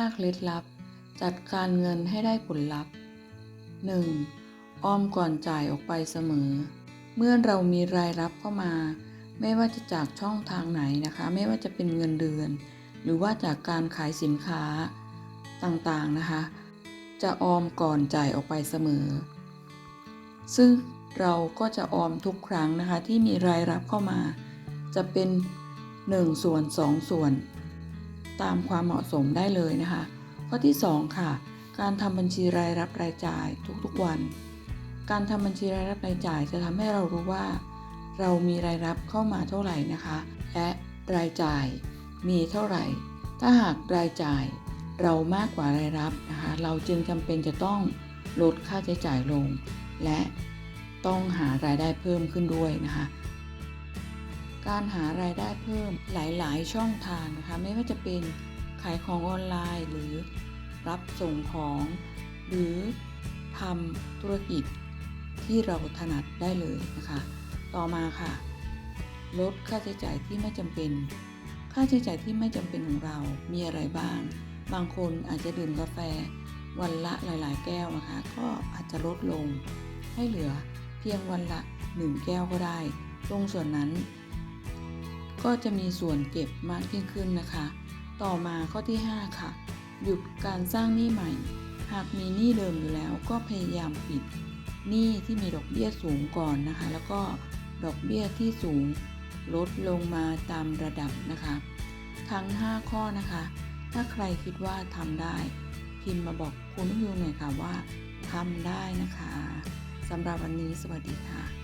5เคล็ดลับ จัดการเงินให้ได้ผลลัพธ์ 1. ออมก่อนจ่ายออกไปเสมอ เมื่อเรามีรายรับเข้ามา ไม่ว่าจะจากช่องทางไหนนะคะ ไม่ว่าจะเป็นเงินเดือน หรือว่าจากการขายสินค้าต่างๆนะคะ จะออมก่อนจ่ายออกไปเสมอ ซึ่งเราก็จะออมทุกครั้งนะคะที่มีรายรับเข้ามา จะเป็น1ส่วน2ส่วน ตามความเหมาะสมได้เลยนะคะ ข้อที่ 2 ค่ะ การทำบัญชีรายรับรายจ่ายทุกๆวัน การทำบัญชีรายรับรายจ่ายจะทำให้เรารู้ว่า เรามีรายรับเข้ามาเท่าไหร่นะคะ และรายจ่ายมีเท่าไหร่ ถ้าหากรายจ่ายเรามากกว่ารายรับนะคะ เราจึงจำเป็นจะต้องลดค่าใช้จ่ายลง และต้องหารายได้เพิ่มขึ้นด้วยนะคะ การหารายได้เพิ่มหลาย ๆ ช่องทางนะคะไม่ว่าจะเป็นขายของออนไลน์ หรือรับส่งของ หรือทำธุรกิจที่เราถนัดได้เลยนะคะ ต่อมาค่ะ ลดค่าใช้จ่ายที่ไม่จำเป็น ค่าใช้จ่ายที่ไม่จำเป็นของเรามีอะไรบ้าง บางคนอาจจะดื่มกาแฟวันละหลาย ๆ แก้วนะคะ ก็อาจจะลดลง ให้เหลือเพียงวันละ 1 แก้วก็ได้ ตรงส่วนนั้น ก็จะมีส่วนเก็บมากยิ่งขึ้นนะคะ ต่อมาข้อที่ 5 ค่ะ หยุดการสร้างหนี้ใหม่ หากมีหนี้เดิมอยู่แล้วก็พยายามปิดหนี้ที่มีดอกเบี้ยสูงก่อนนะคะ แล้วก็ดอกเบี้ยที่สูงลดลงมาตามระดับนะคะ ทั้ง 5 ข้อนะคะ ถ้าใครคิดว่าทำได้ พิมพ์มาบอกคุณนุ่มยูหน่อยค่ะว่าทำได้นะคะสำหรับวันนี้สวัสดีค่ะ